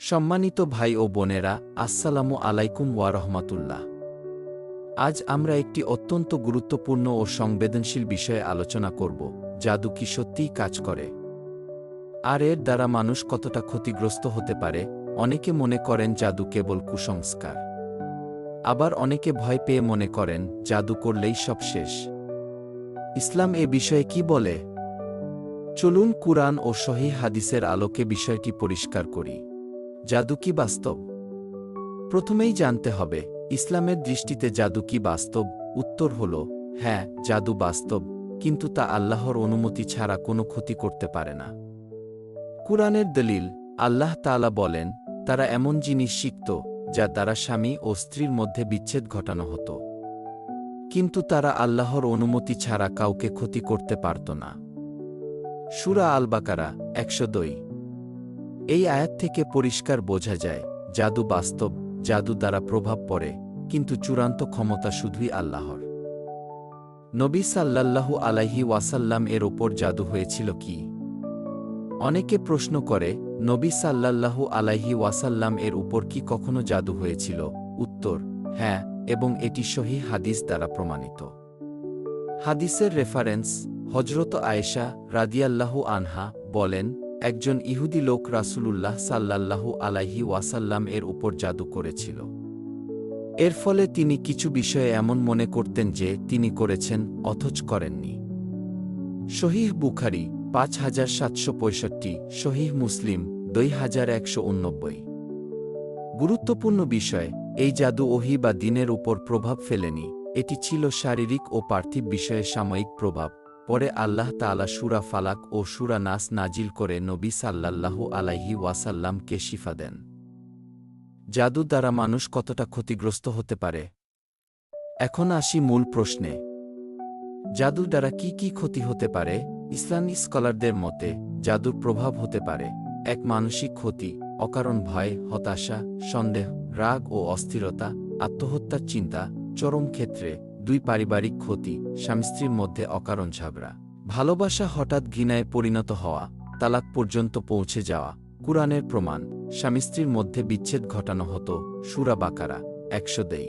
সম্মানিত ভাই ও বোনেরা, আসসালামু আলাইকুম ওয়া রহমাতুল্লাহ। আজ আমরা একটি অত্যন্ত গুরুত্বপূর্ণ ও সংবেদনশীল বিষয়ে আলোচনা করব, জাদু কি সত্যিই কাজ করে? আর এর দ্বারা মানুষ কতটা ক্ষতিগ্রস্ত হতে পারে, অনেকে মনে করেন জাদু কেবল কুসংস্কার। আবার অনেকে ভয় পেয়ে মনে করেন, জাদু করলেই সব শেষ। ইসলাম এ বিষয়ে কি বলে? চলুন কুরআন ও সহি হাদিসের আলোকে বিষয়টি পরিষ্কার করি। জাদু কি বাস্তব? প্রথমেই জানতে হবে, ইসলামের দৃষ্টিতে জাদু কি বাস্তব? উত্তর হল হ্যাঁ জাদু বাস্তব, কিন্তু তা আল্লাহর অনুমতি ছাড়া কোনো ক্ষতি করতে পারে না। কুরআনের দলিল, আল্লাহ তাআলা বলেন, তারা এমন জিনিস শিখত, যা দ্বারা স্বামী ও স্ত্রীর মধ্যে বিচ্ছেদ ঘটানো হতো। কিন্তু তারা আল্লাহর অনুমতি ছাড়া কাউকে ক্ষতি করতে পারত না। সুরা আল বাকারা একশো দই। এই আয়াত থেকে পরিষ্কার বোঝা যায়, জাদু বাস্তব, জাদু দ্বারা প্রভাব পড়ে, কিন্তু চূড়ান্ত ক্ষমতা শুধুই আল্লাহর। নবী সাল্লাল্লাহু আলাইহি ওয়াসাল্লাম এর ওপর জাদু হয়েছিল কি? অনেকে প্রশ্ন করে, নবী সাল্লাল্লাহু আলাইহি ওয়াসাল্লাম এর উপর কি কখনো জাদু হয়েছিল? উত্তর হ্যাঁ এবং এটি সহি হাদিস দ্বারা প্রমাণিত। হাদিসের রেফারেন্স হজরত আয়েশা রাদিয়াল্লাহু আনহা বলেন একজন ইহুদি লোক রাসূলুল্লাহ সাল্লাল্লাহু আলাইহি ওয়াসাল্লাম এর উপর জাদু করেছিল। এর ফলে তিনি কিছু বিষয়ে এমন মনে করতেন যে তিনি করেছেন, অথচ করেননি। শহীহ বুখারি, পাঁচ হাজার সাতশো পঁয়ষট্টি শহীহ মুসলিম, দুই হাজার একশো উনব্বই। গুরুত্বপূর্ণ বিষয়, এই জাদু ওহি বা দিনের উপর প্রভাব ফেলেনি, এটি ছিল শারীরিক ও পার্থিব বিষয়ে সাময়িক প্রভাব। পরে আল্লাহ তাআলা সুরা ফালাক ও সুরা নাস নাজিল করে নবী সাল্লাল্লাহু আলাইহি ওয়াসাল্লামকে শিফা দেন। জাদু দ্বারা মানুষ কতটা ক্ষতিগ্রস্ত হতে পারে? এখন আসি মূল প্রশ্নে। জাদু দ্বারা কি কি ক্ষতি হতে পারে? ইসলামী স্কলারদের মতে, জাদুর প্রভাব হতে পারে এক মানসিক ক্ষতি, অকারণ ভয়, হতাশা, সন্দেহ, রাগ ও অস্থিরতা, আত্মহত্যার চিন্তা, চরম ক্ষেত্রে দুই পারিবারিক ক্ষতি, স্বামী স্ত্রীর মধ্যে অকারণ ঝগড়া ভালোবাসা হঠাৎ ঘৃণায় পরিণত হওয়া, তালাক পর্যন্ত পৌঁছে যাওয়া, কুরআনের প্রমাণ, স্বামী স্ত্রীর মধ্যে বিচ্ছেদ ঘটানো হতো, সুরা বাকারা, একশো দেই।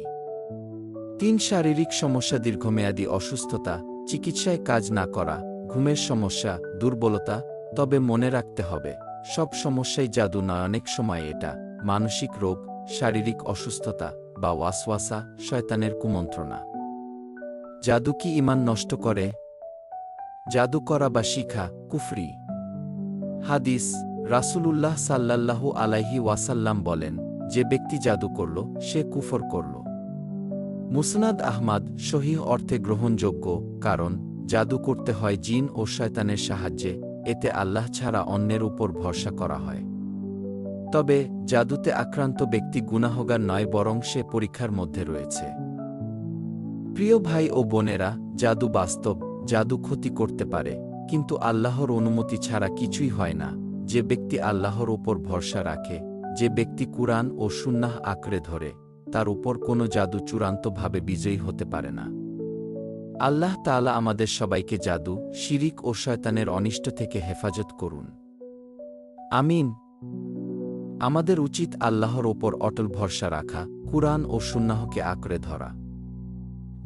তিন শারীরিক সমস্যা দীর্ঘমেয়াদী অসুস্থতা, চিকিৎসায় কাজ না করা, ঘুমের সমস্যা, দুর্বলতা, তবে মনে রাখতে হবে, সব সমস্যাই জাদু নয় অনেক সময় এটা, মানসিক রোগ, শারীরিক অসুস্থতা বা ওয়াসওয়াসা, শয়তানের কুমন্ত্রণা। জাদু কি ইমান নষ্ট করে? জাদু করা বা শিখা, কুফরি। হাদিস, রাসূলুল্লাহ সাল্লাল্লাহু আলাইহি ওয়াসাল্লাম বলেন, যে ব্যক্তি জাদু করল, সে কুফর করল। মুসনাদ আহমাদ সহিহ অর্থে গ্রহণযোগ্য, কারণ জাদু করতে হয় জিন ও শয়তানের সাহায্যে, এতে আল্লাহ ছাড়া অন্যের উপর ভরসা করা হয়। তবে, জাদুতে আক্রান্ত ব্যক্তি গুনাহগার নয়, বরং সে পরীক্ষার মধ্যে রয়েছে। প্রিয় ভাই ও বোনেরা, জাদু বাস্তব, জাদু ক্ষতি করতে পারে, কিন্তু আল্লাহর অনুমতি ছাড়া কিছুই হয় না। যে ব্যক্তি আল্লাহর ওপর ভরসা রাখে, যে ব্যক্তি কুরআন ও সুন্নাহ আঁকড়ে ধরে, তার উপর কোনো জাদু চূড়ান্তভাবে বিজয়ী হতে পারে না। আল্লাহ তাআলা আমাদের সবাইকে জাদু, শিরিক ও শয়তানের অনিষ্ট থেকে হেফাজত করুন। আমিন। আমাদের উচিত আল্লাহর ওপর অটল ভরসা রাখা, কুরআন ও সুন্নাহকে আঁকড়ে ধরা।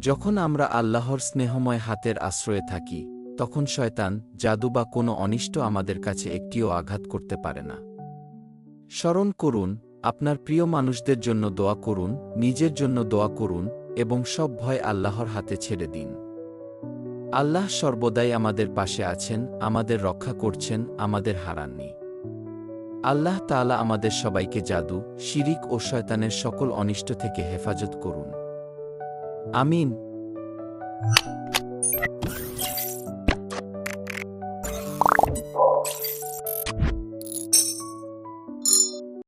যখন আমরা আল্লাহর স্নেহময় হাতের আশ্রয়ে থাকি, তখন শয়তান, জাদু বা কোনো অনিষ্ট আমাদের কাছে একটিও আঘাত করতে পারে না। স্মরণ করুন, আপনার প্রিয় মানুষদের জন্য দোয়া করুন, নিজের জন্য দোয়া করুন, এবং সব ভয় আল্লাহর হাতে ছেড়ে দিন। আল্লাহ সর্বদাই আমাদের পাশে আছেন, আমাদের রক্ষা করছেন, আমাদের হারাননি। আল্লাহ তাআলা আমাদের সবাইকে জাদু, শিরিক ও শয়তানের সকল অনিষ্ট থেকে হেফাজত করুন। আমিন